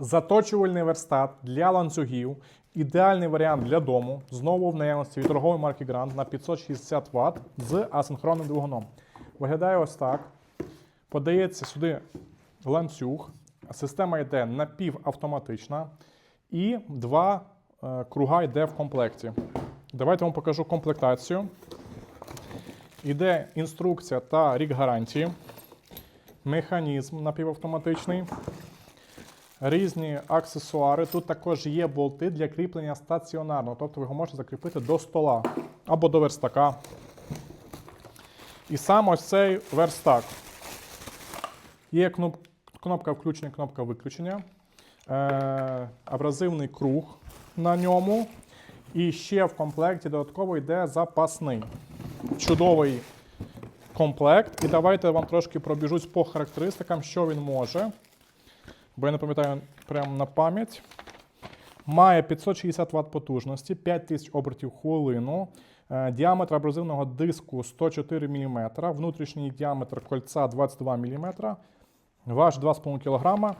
Заточувальний верстат для ланцюгів. Ідеальний варіант для дому. Знову в наявності від торгової марки Grand на 560 Вт з асинхронним двигуном. Виглядає ось так. Подається сюди ланцюг. Система йде напівавтоматична. І два е, круга йде в комплекті. Давайте вам покажу комплектацію. Іде інструкція та рік гарантії. Механізм напівавтоматичний. Різні аксесуари. Тут також є болти для кріплення стаціонарного, тобто ви його можете закріпити до стола або до верстака. І сам ось цей верстак. Є кноп- кнопка включення, кнопка виключення, е, абразивний круг на ньому. І ще в комплекті додатково йде запасний. Чудовий комплект. І давайте я вам трошки пробіжусь по характеристикам, що він може. Бо я не пам'ятаю прямо на пам'ять. Має 560 Вт потужності, 5000 обертів хвилину. Е, Діаметр абразивного диску 104 мм, внутрішній діаметр кольця 22 мм, важ 2,5 кг.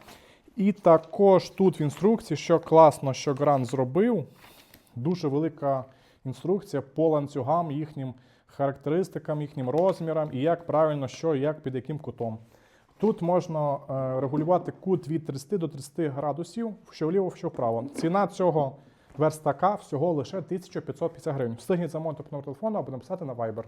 І також тут в інструкції, що класно, що Грант зробив, дуже велика інструкція по ланцюгам, їхнім характеристикам, їхнім розмірам і як правильно, що і як під яким кутом. Тут можна е, регулювати кут від 30 до 30 градусів, що вліво, що вправо. Ціна цього верстака всього лише 1550 гривень. Встигніть замовити по номеру телефону або написати на Viber.